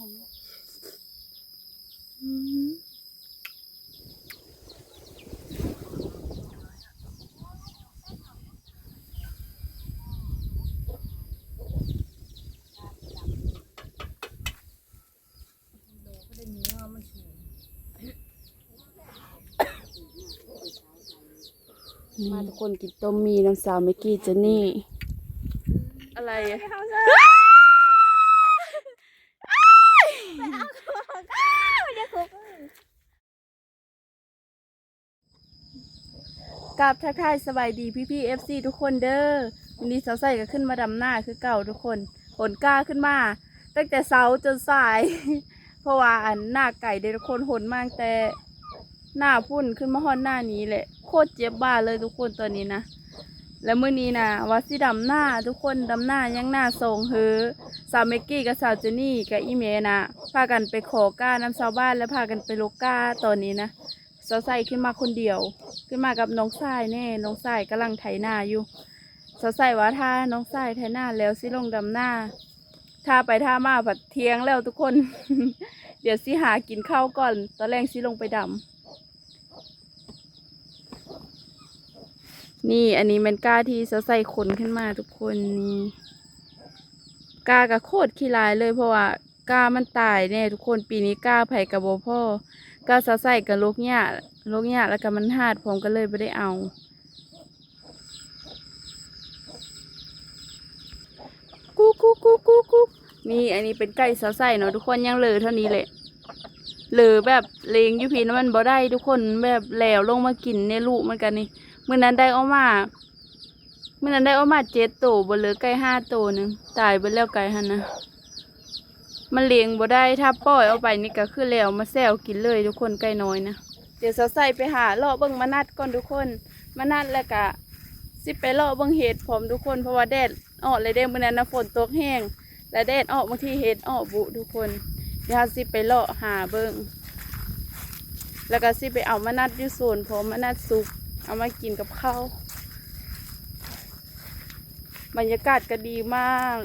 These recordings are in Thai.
อมอืมมาทุกคนกินต้มมีน้ำสาวเมกกี้เจนนี่ อะไร กับทักทายสบายดีพี่พี่เอฟซีทุกคนเด้อวันนี้สาวใส่ก็ขึ้นมาดำหน้าคือเก่าทุกคนผลกล้าขึ้นมา ตั้งแต่เช้าจนสาย เพราะว่าอันหน้าไก่เด็กคนหนมากแต่หน้าพุ่นขึ้นมาฮอนหน้านี้แหละโคตรเจ็บบ้าเลยทุกคนตอนนี้นะแล้วมื้อนี้นะว่าสิดำหน้าทุกคนดำหน้ายังหน้าทรงเฮอสาวเมกกี้กับสาวเจนี่กับอีเมนะพากันไปขอก้าน้ำชาวบ้านแล้วพากันไปโลก้าตอนนี้นะ สาวใส่ขึ้นมาคนเดียว ขึ้นมากับน้องสายแน่น้องสายกำลังไถนาอยู่สาวใส่ว่าถ้าน้องสายไถนาแล้วสิลงดำหน้าถ้าไปท่ามาผัดเทียงแล้วทุกคน เดี๋ยวสิหากินข้าวก่อน ตอนแรกสิลงไปดำนี่อันนี้มันก้าที่สาวใส่ขนขึ้นมาทุกคนนี่กากับโคตรขี้ลายเลยเพราะว่ากามันตายแน่ทุกคนปีนี้กาไผ่กับโบพ่อ ก็สะใส่กับลูกหญ้าลูกหญ้าแล้วก็มันหาดผมก็เลยไม่ได้เอา กุ๊กกุ๊กกุ๊กกุ๊กกุ๊กนี่อันนี้เป็นไก่สะใส่เนาะทุกคนยังเหลือเท่านี้แหละเหลือแบบเลงยูพีนมันบ่ได้ทุกคนแบบแหลวลงมากินในลูกมันกันนี่เมื่อนั้นได้ออกมาเมื่อนั้นได้ออกมาเจ็ดตัวบ่เหลือไก่ห้าตัวหนึงตายไปแล้วไก่หันนะ มันเลี้ยงบ่ได้ถ้าปล่อยเอาไปนี่ก็คือแล้วมาแซวกินเลยทุกคนไก่น้อยนะเดี๋ยวสาวใส่ไปหาเลาะเบิ่งมานัดก่อนทุกคนมานัดแล้วก็สิไปเลาะเบิ่งเห็ดพร้อมทุกคนเพราะว่าแดดออกเลยเด้มื้อนั้นนะฝนตกแห้ง และแดดออกบางทีเห็ดออกบุทุกคนเดี๋ยวสิไปเลาะหาเบิ่งแล้วก็สิไปเอามานัดอยู่สวนพร้อมมานัดสุกเอามากินกับข้าวบรรยากาศก็ดีมาก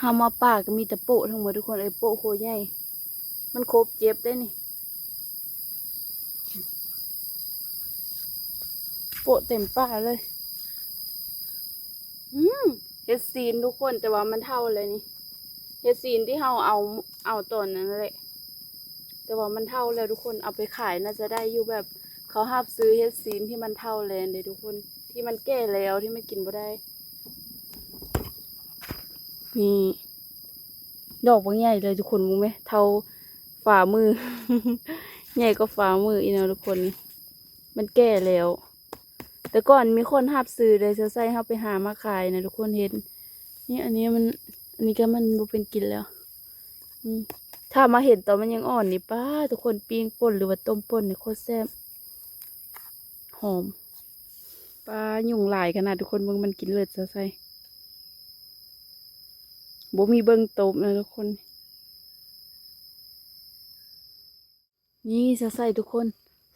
เฮามาป่าก็มีแต่โปะทั้งหมดทุกคนไอ้โปะโคใหญ่ มันครบเจ็บได้นี่ โปะเต็มป่าเลย อืมเฮ็ดซีนทุกคนแต่ว่ามันเท่าเลยนี่เฮ็ดซีนที่เฮาเอาเอาตอนนั้นแหละ แต่ว่ามันเท่าแล้วทุกคนเอาไปขายน่าจะได้อยู่แบบเขาห้าบซื้อเฮ็ดซีนที่มันเท่าเลยเดี๋ยทุกคนที่มันแก่แล้วที่มันกินบ่ได้ นี่ ดอกบางใหญ่เลยทุกคนมึงไหมเท่าฝ่ามือ ใหญ่ก็ฝ่ามืออีนะทุกคนนี่ มันแก่แล้ว แต่ก่อนมีคนหับซื้อเลยจะใส่เข้าไปหามาขายนะทุกคนเห็น นี่อันนี้มัน อันนี้ก็มันบ่เป็นกินแล้วถ้ามาเห็นตอนมันยังอ่อนนี่ป้าทุกคนปิ้งป่นหรือว่าต้มป่นนี่โคตรแซ่บหอมป้ายุ่งหลายขนาดทุกคนมึงมันกินเลือดจะใส่ บ่มีเบิ้งตบนะทุกคน นี่สะใส่ทุกคน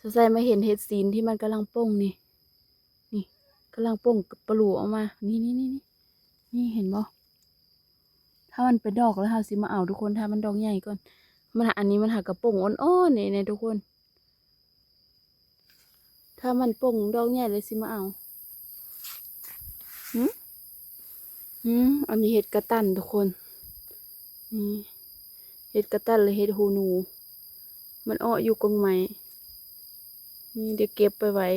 สะใส่มาเห็นเห็ดซีนที่มันกำลังป่งนี่ นี่กำลังป่งปลูออกมา นี่นี่นี่นี่นี่เห็นบ่ถ้ามันเป็นดอกแล้วค่ะสิมาเอาทุกคนถ้ามันดอกใหญ่ก่อน มันอันนี้มันหากกระป่งอ่อนๆนี่นี่ทุกคน ถ้ามันป่งดอกใหญ่เลยสิมาเอาหืม อืมอันนี้เห็ดกระตันทุกคน นี่เห็ดกระตันหรือเห็ดหูหนู มันอ้ออยู่กรงไม้นี่เดี๋ยวเก็บไปไว้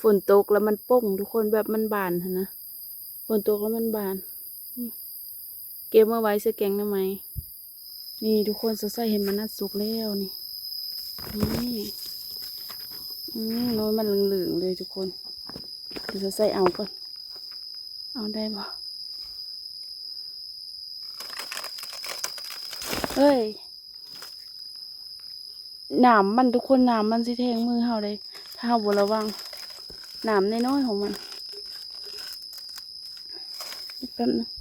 ฝนตกแล้วมันป่งทุกคนแบบมันบานนะฝนตกแล้วมันบาน เก็บมาไว้ใส่แกงหน้ำไมนี่ทุกคนสดใสเห็นมันน่าสุกแล้วนี่ นี่ อน้อยมันเหลืองๆเลยทุกคนเดี๋ยวจะใส่เอาก่อน เอาได้ปะเฮ้ยหนามมันทุกคนหนามมันสิแทงมือเฮาเลยถ้าเฮาบ่ระวังหนามน้อยๆของมันแป๊บนึง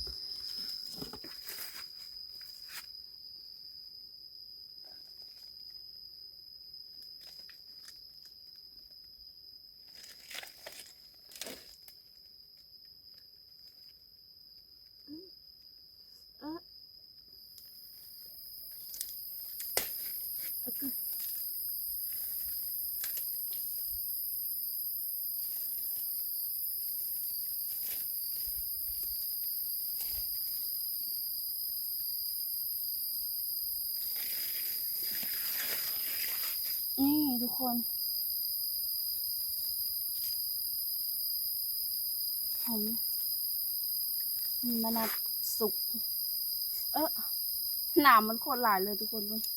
ทุกคนหอมมีมะนาวสุก เออหนามมันโคตรหลายเลยทุกคนเว้ยโอ้ย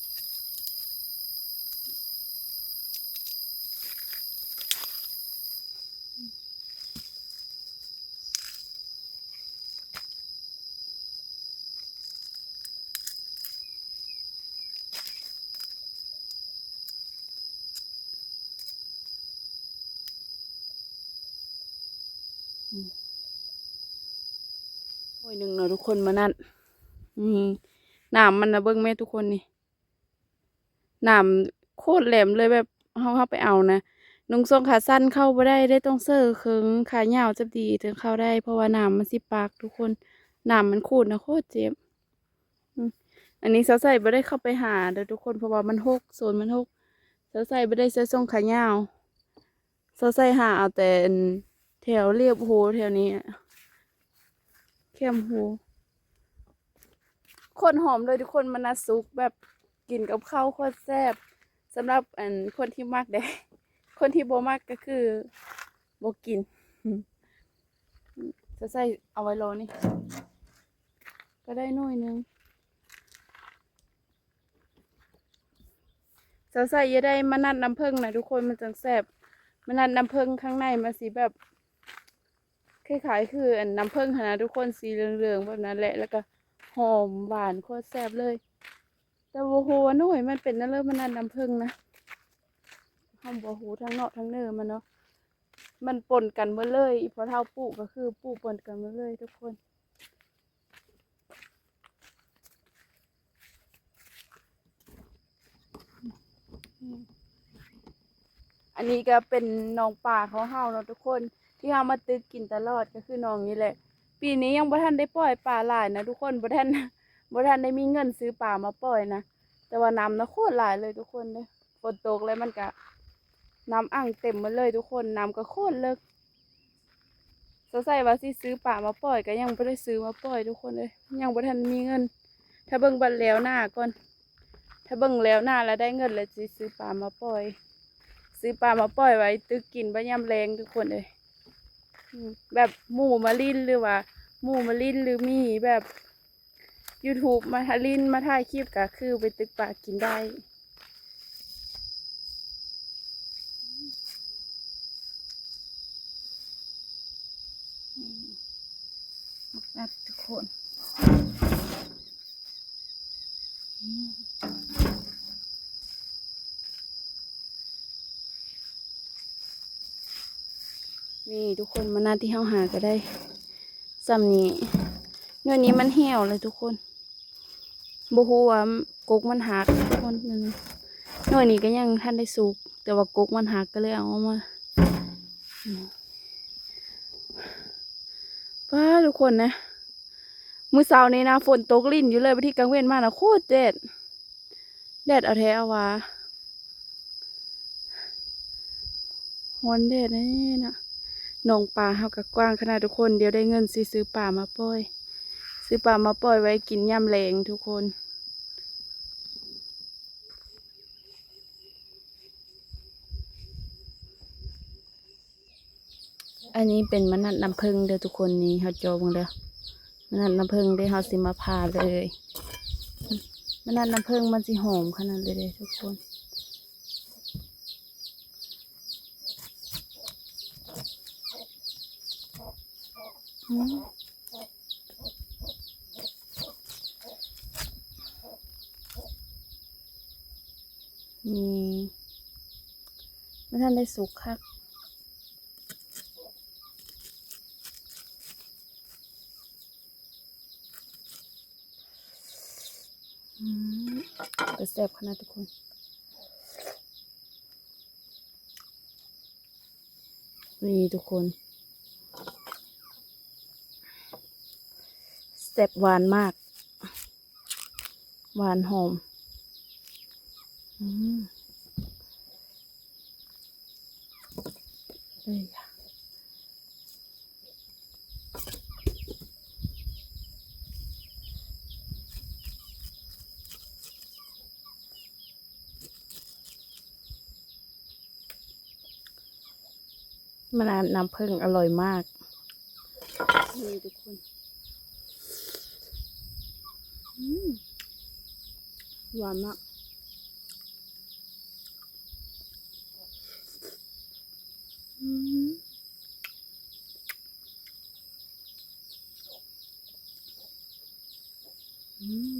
หนึ่งเนาะทุกคนมานั่น อืมหนามมันนะเบิ้งแม่ทุกคนนี่หนามโคตรแหลมเลยแบบเขาเข้าไปเอานะนุ่งทรงขาสั้นเข้าไม่ได้ได้ต้องเสื้อเคิงขายาวจะดีถึงเข้าได้ เพราะว่าหนามมันสิปากทุกคนหนามมันขูดนะโคตรเจ็บอันนี้เสาวใส่ไม่ได้เข้าไปหาเด้อทุกคนเพราะว่ามันหกโซนมันหกเสาวใส่ไม่ได้ใส่ทรงขายาวสาวใส่หาเอาแต่แถวเรียบโหแถวนี้ เข้มหู คนหอมเลยทุกคนมันนาซุกแบบกินกับข้าวโคตรแซ่บสำหรับอันคนที่มักได้คนที่โบมักก็คือโบกิน จะใส่เอาไว้รอนี่ ก็ได้หน่อยนึงจะใส่อยาได้มะนัดน้ำผึ้งนะทุกคนมันจังแซ่บมะนัดน้ำผึ้งข้างในมันสีแบบ คล้ายๆคืออันน้ำผึ้งขนะทุกคนสีเหลืองๆแบบนั้นแหละแล้วก็หอมหวานโคตรแซ่บเลย แต่โอ้โหหน่อยมันเป็นนั่นเลยมันนั่นน้ำผึ้งนะหอมบัวหูทั้งเนาะทั้งเนื้อมันเนาะมันปนกันหมดเลยอีพอเท่าปูก็คือปูปนกันหมดเลยทุกคนอันนี้ก็เป็นน้องป่าเของเฮาเนาะทุกคน ที่เฮามาตึกกินตลอดก็คือน้องนี่แหละ ปีนี้ยังบ่ทันได้ปล่อยปลาหลายนะทุกคนบ่ทันบ่ทันได้มีเงินซื้อปลามาปล่อยนะแต่ว่าน้ำนะโคตรหลายเลยทุกคนเลยฝนตกแล้วมันก็น้ำอ่างเต็มมาเลยทุกคนน้ำก็โคตรเลิกสงสัยว่าสิซื้อปลามาปล่อยก็ยังบ่ได้ซื้อมาปล่อยทุกคนเลยยังบ่ทันมีเงิน ถ้าเบิ่งบัดแล้วหน้าก่อน ถ้าเบิ่งแล้วหน้าแล้วได้เงินแล้วสิซื้อปลามาปล่อย ซื้อปลามาปล่อยไว้ตึกกินบ่ยามแรงทุกคนเลย แบบหมูมาลินหรือว่าหมูมาลินหรือมีแบบ YouTube มาทาลินมาถ่ายคลิปก็คือไปตึกปากินได้อืมมักนัดทุกคน นี่ทุกคนมาหน้าที่เฮาหาก็ได้ซ้ำนี้เนื้อนี้มันเหี่ยวเลยทุกคนบ่ฮู้ว่ากกมันหักทุกคนนั่นหน่วยนี้ก็ยังท่านได้สุกแต่ว่ากกมันหักก็เลยเอามาอืมป้าทุกคนนะมื้อเช้านี้นะฝนตกลิ่นอยู่เลยไปที่กลางเว้นมานะโคตรแดดแดดเอาแท้เอาวะฮอนแดดนะนี่นะ หนองป่าเฮากะกว้างขนาดทุกคนเดี๋ยวได้เงินสิซื้อป่ามาปล่อย ซื้อป่ามาปล่อยไว้กินย่ำแรงทุกคนอันนี้เป็นมะนัดน้ำผึ้งเด้อทุกคนนี่เฮาโจมเด้อมะนัดน้ำผึ้งได้เฮาสิมาพาเลยมะนัดน้ำผึ้งมันสิหอมขนาดเลยเด้อทุกคน นี่ไม่ทันได้สุกคักจะแซ่บขนาดทุกคนนี่ทุกคน สเต็ปหวานมาก หวานหอมอืมเอ้ยอะมันน้ำผึ้งอร่อยมากนี่ทุกคน หวานมากอืมอืม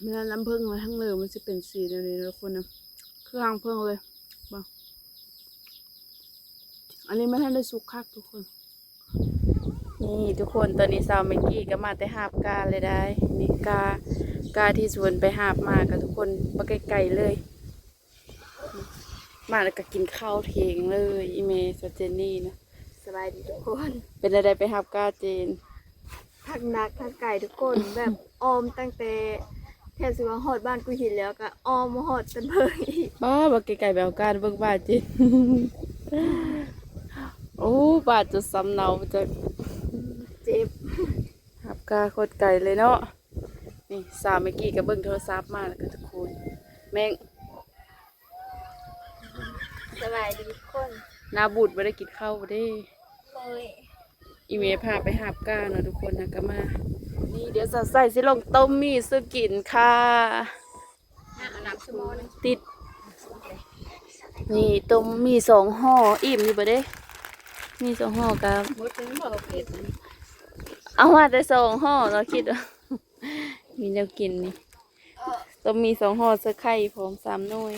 เวลาน้ำผึ้งมาทั้งเลยมันจะเป็นสีแบบนี้นะทุกคนนะเครื่องผึ้งเลยบ้างอันนี้ไม่ทันได้สุกคักทุกคน นี่ทุกคนตอนนี้สาวเมกกี้ก็มาแต่หาบกาเลยได้นี่กากาที่สวนไปหาบมากับทุกคนมาไกลๆเลย มาแล้วก็กินข้าวเทงเลยอีเมย์กับเจนนี่นะสบายดีทุกคน เป็นอะไรไปหาบกาเจนทักนักทักไก่ทุกคนแบบออมตั้งแต่แทบสิว่าหอดบ้านกูหินแล้วก็ออมมาหอดตันเบยอีกบ้าบักไก่ๆแบบการเบิ่งบ้านเจนโอ้บาดจะซ้ำเนาจะ เจ็บหาบกาโคตรไก่เลยเนาะนี่สาวเมกกี้ก็เบิ่งโทรศัพท์มาแล้วก็ทุกคนแม่งสบายดีทุกคนนาบุตรไม่ได้กินข้าวบ่ได้โอ้ยอีเมลพาไปหาบก้าเนาะทุกคนนะก็มา นี่เดี๋ยวจะใส่สิลงต้มมีซื้อกินค่ะน้ำน้ำชั่วโมงนึงติด นี่ต้มมีสองห่ออิ่มอยู่บ่เด้ มีสองห่อกับมดถึงบอก เอามาแต่สองห่อเราคิดว่ามีแนวกินนี่ต้มมีสองห่อเสื้อไข่พร้อมสามน่วย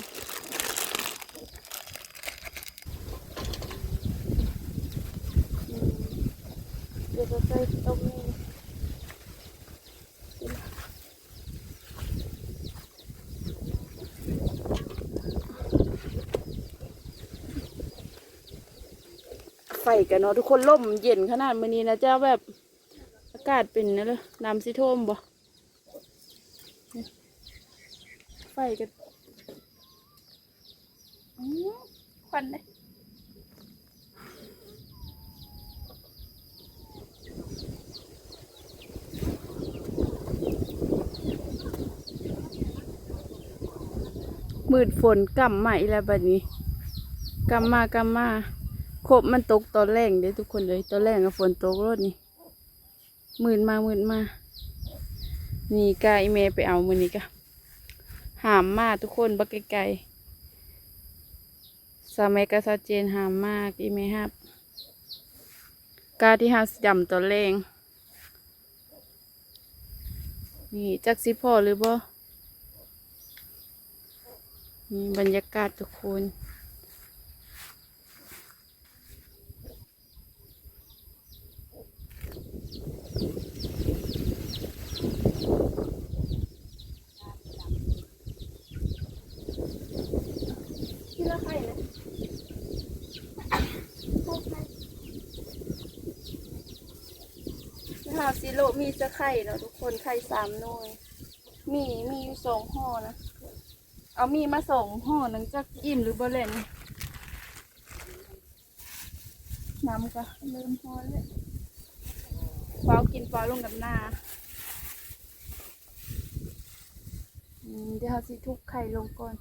เดี๋ยวจะใส่ต้มมีไฟกันเนาะทุกคนล่มเย็นขนาดมื้อนี้นะเจ้าแบบากาศเป็นนะเลยน้ำสิท่วมบ่ไฟกันอื้อควันเลยมืดฝนกำมาอีแล้วบัดนี้กำมากำมาครบมันตกตอนแรงเด้ทุกคนเลยตอนแรงกับฝนตกรถนี่ มืดมาหมืดมา นี่กาอีเมไปเอามือนี้กะหามมากทุกคนบักไกลๆสามัยกะซาเจนหามมากอีเมฮับกาที่ห้าจำตอนแรงนี่จักสิพ่อหรือบ่นี่บรรยากาศทุกคน ที่ละไข่นะพวกมัน หาวซิโลมีจะไข่เนาะทุกคนไข่สามหน่วย มีมีอยู่สองห่อนะ เอามีมาสองห่อหนังจากอิ่มหรือบ่เล่นน้ำก็เริ่มพอแล้วฟ้าวกินฟ้าวลงกับหน้าเดี๋ยวเราสิทุบไข่ลงก่อน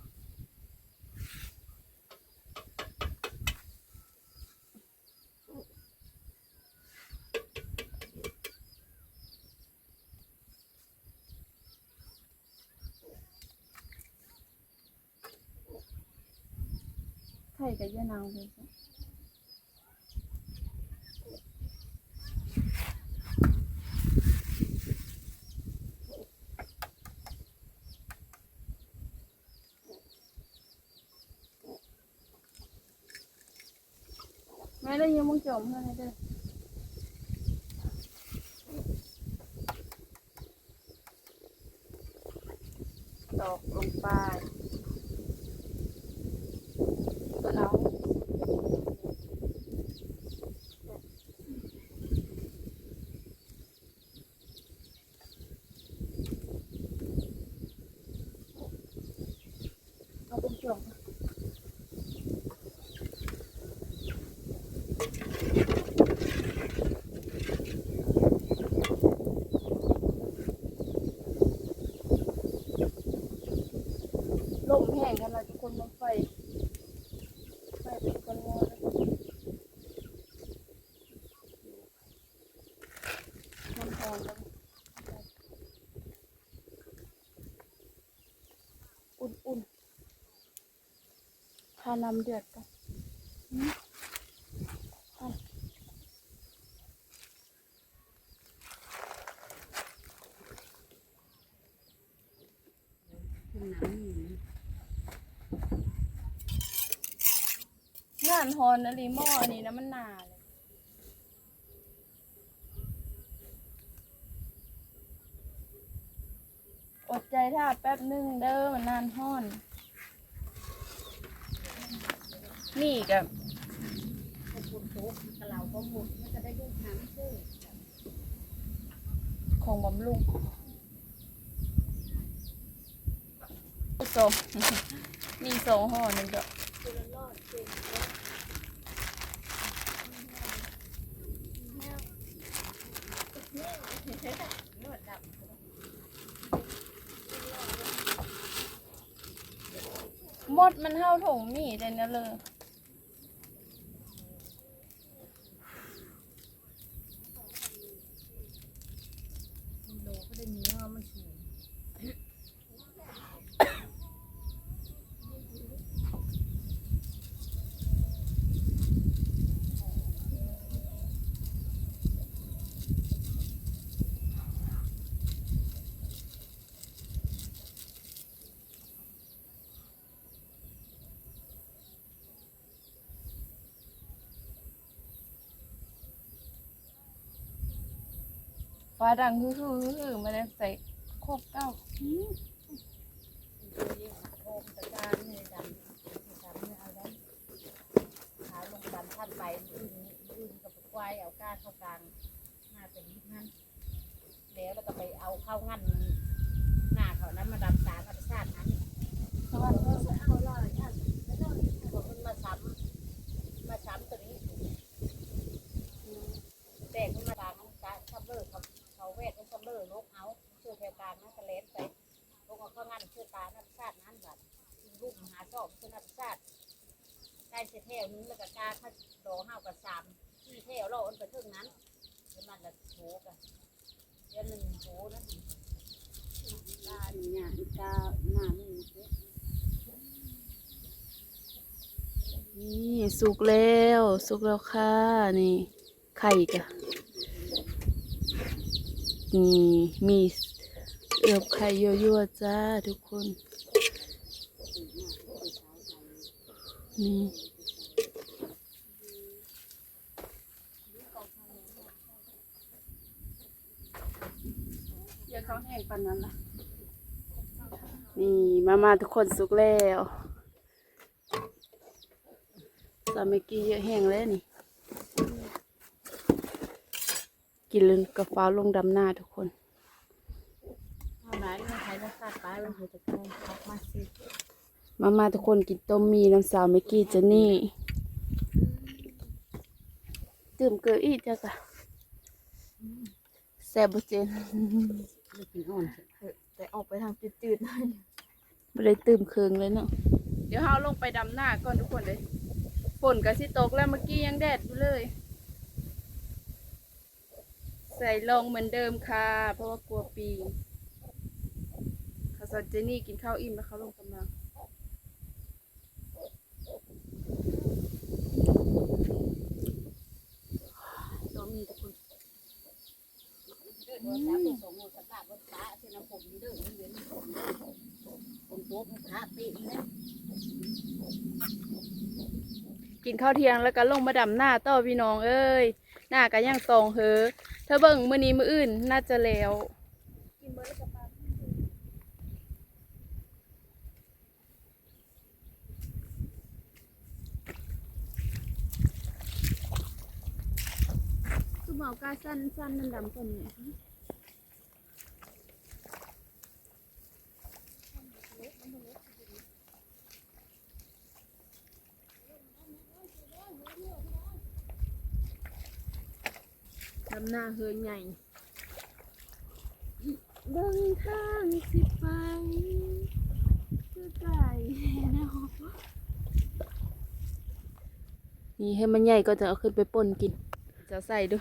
ไข่กับยะนางเลยจ้ะแม่ได้ยินมึงจมเพื่อนให้เด้อตอกลงไปก็เอา เอาเป็นช่วงลม งขนาดทุกคนมันไฟไฟเป็นก้อนงอเลยมันหอมแล้วอุ่นๆทาน้ำเดือดกันงานฮอนนะลีหม้ออันนี้นะมันหนาเลยอดใจท่าแป๊บนึงเด้อมันนานฮ้อน นี่กับของบำรุงสองมีสองห่อหนึ่งก็มดมันเท่าถุงมีเลยนะเลย โลก็ได้เนื้อมันสูง ฟ้าดังฮือฮือฮือมาแล้วใส่โคบเก้าอื้อโคมตะการนี่ดำดำเนี่ยเอาแล้วขาลงดันท่านไปอื่นอื่นกับควายเอาก้าเข้ากลางหน้าเป็นนิดนั้นแล้วแล้วก็ไปเอาเข้างั้นหน้าเขานั้นมาดำตาธรรมชาตินั้นสวัสดีเอาลอยท่านบอกมันมาซ้ำมาซ้ำตัวนี้แต่ขึ้นมากลางมันกะซับเบอร์เขาเขาเวทซับเบอร์ลกเอาเชื่อแถวกลางนั่นก็เลนไปลกเอาเข้างั้นเชื่อตาธรรมชาตินั้นแบบลูกมหาชอบเชื่อธรรมชาติได้เสียแถวนึงแล้วก็กาข้าโดห้าวกับสามที่แถวเราอันไปถึงนั้นแล้วมันละโถกันเดือนหนึ่งโถนั่นกาเนี่ยกาหน้านี่นี่สุกแล้วสุกแล้วค่ะนี่ไข่กะนี่มี เอือบไข่ยั่วๆจ้าทุกคน นี่อย่าเขาแห้งปันนั้นล่ะ นี่มามาทุกคนสุกแล้วสามีกี้เยอะแห้งแล้วนี่ กินกระฟ้าลงดำหน้าทุกคน มาใช้รสชาติปลาลงหัวจะแกงพักมาสิมามาทุกคนกินต้มมีน้ำสาวเมกกี้เจนนี่ตื่มเกลืออีกจ้ะกะแซ่บบ่เจนไม่กินอ่อนแต่ออกไปทางจืดๆหน่อยไม่ได้ตื่มเคืองเลยเนาะเดี๋ยวเฮาลงไปดำหน้าก่อนทุกคนเลยฝนก็สิตกแล้วเมื่อกี้ยังแดดอยู่เลย ใส่ลงเหมือนเดิมค่ะ เพราะว่ากลัวปี นเขาสอนเจนี่กินข้าวอิ่มแล้วเขาลงกำลังตัวมีทุกคนเดินหัวสามหัวสองหัวสตาร์บนฟ้าเส้นน้ำผมเดินเวียนผมผมโป๊กมันขาตีนแล้วกินข้าวเที่ยงแล้วก็ลงมาดำหน้าต่อพี่น้องเอ้ย หน้าก็ยังตองเหอถ้าเบิ่งมื้อนี้มื้ออื่นน่าจะแล้วกินเบอร์กับปลา หมอกาสั้นสั้นมันดำกว่านี้ดำหน้าเฮือใหญ่เบิ่งทางสิไปคือไก่เนาะนี่ให้มันใหญ่ก็จะเอาขึ้นไปป่นกิน จะใส่ดู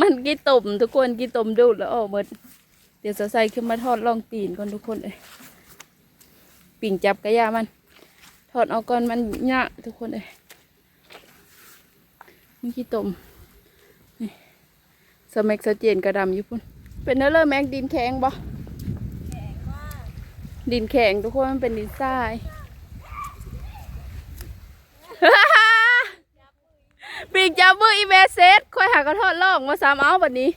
มันกี่ตุ่มทุกคนกี่ตุ่มดูดแล้วออกหมดเดี๋ยวจะใส่ขึ้นมาทอดลองตีนก่อนทุกคนเลยปิ่งจับกระยามันถอดเอาก่อนมันยะทุกคนเลยนี่ขี้ตุ่มนี่สมักสะเจียนกระดำอยู่พุ่นเป็นเนื้อเลือแม็กดินแข็งบ่ดินแข็งทุกคนมันเป็นดินทราย ปีกจับมืออีเมเซตค่อยหากระทอดล่องมาสามเอาแบบนี้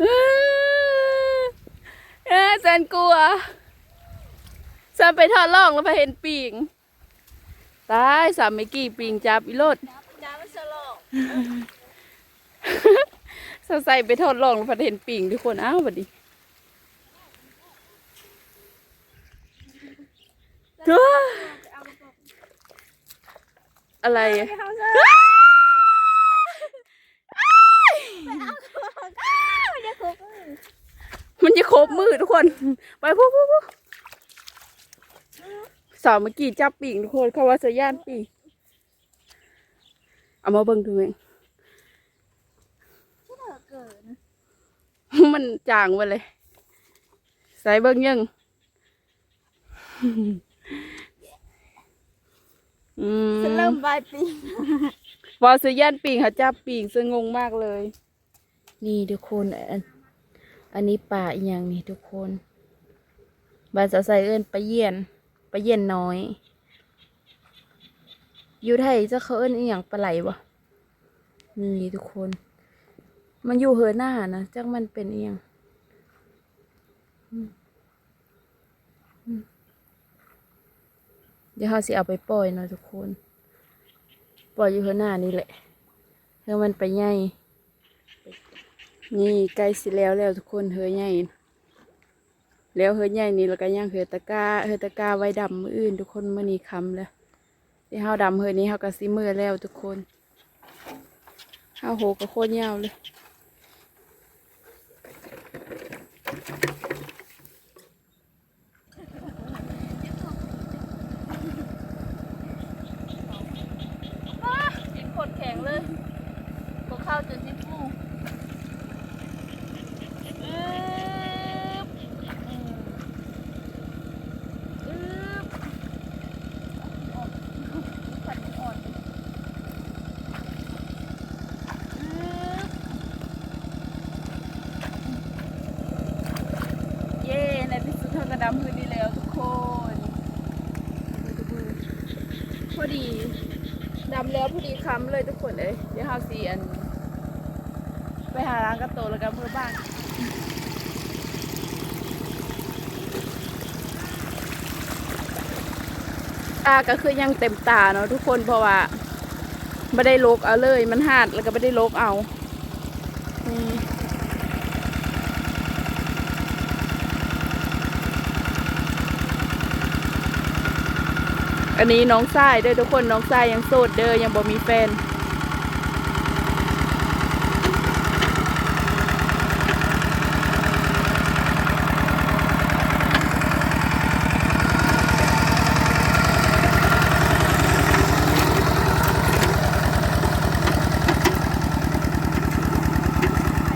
เอ้ยแซนกลัวแซนไปทอดล่องแล้วไปเห็นปีงตายสามไม่กี่ปีงจับอีโลดจ้ามันสลบใส่ไปทอดล่องแล้วไปเห็นปีงทุกคนอ้าวแบบนี้เฮ้ย อะไรอะเขาจะจะครบมันจะครบมือทุกคน ไปพูพูพูสาวเมื่อกี้จับปีกทุกคนเขาว่าจะย่านปีกเอามาเบิ่งดูเองเกิดมันจางไปเลย ใส่เบิ่งยัง อืมเริ่มใบปีวอสย่านปีกเขาจับปีกซึ่งงงมากเลย นี่ทุกคนอันอันนี้ป่าอีกอย่างนี่ทุกคนบานสาวใส่เอิ้นปลาเยี่ยนปลาเยี่ยนน้อย อยู่ไทยจะเขาเอิ้นอีหยังปลาไหลบ่นี่ทุกคน มันอยู่เหือหน้านะจักมันเป็นอีหยังอืมอืม เดี๋ยวเขาสิเอาไปปล่อยเนาะทุกคน ปล่อยอยู่ข้างหน้านี่แหละเพื่อมันไปใหญ่นี่ใกล้สิแล้วแล้วทุกคนเฮือใหญ่แล้วเฮือใหญ่นี่แล้วก็ย่างเฮือตะก้าเฮือตะก้าไว้ดำมืออื่น ทุกคนมื่อนี้คำแล้วที่เฮาดำเฮือนี้เฮาก็สิมือแล้วทุกคนเฮาโหก็โคตรยาวเลย กินขดแข็งเลยพวกข้าวจนสิ้นฟูอึ๊บอืมอึ๊บออกขัดมันอ่อนอึ๊บเย้ในที่สุดเธอกระดำพื้นนี้แล้วทุกคนพอดี ดำแล้วพอดีคำเลยทุกคนเลยเดี๋ยวเฮาสีอัน ไปหาร้านกระโตแล้วกันเพื่อบ้านตาก็คือยังเต็มตาเนาะทุกคนเพราะว่าไม่ได้ลกเอาเลย มันหาดแล้วก็ไม่ได้ลกเอา อันนี้น้องทรายเด้อทุกคนน้องทรายยังโสดเด้อยังบ่มีแฟน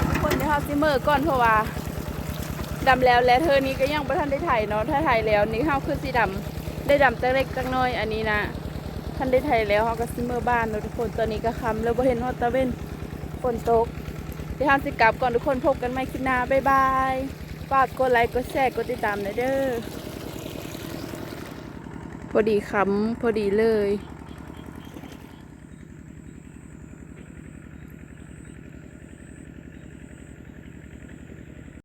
ทุกคนเดี๋ยวเราซิเมอร์ก่อนเพราะว่าดำแล้วและเธอนี้ก็ยังประทันได้ถ่ายเนาะถ้าถ่ายแล้วนี่เขาคือสีดำ ได้ดำตั้งเล็กตั้งน้อยอันนี้นะท่านได้ไทยแล้วเขาก็ซิเมอร์บ้านเนาะทุกคนตอนนี้ก็คำแล้วบ่เห็นฮอตตะเวนฝนตกเดี๋ยวเราสิกลับก่อนทุกคนพบกันใหม่คลิปหน้าบ๊ายบายฝากกดไลค์กดแชร์กดติดตามหน่อยเด้อพอดีคำพอดีเลย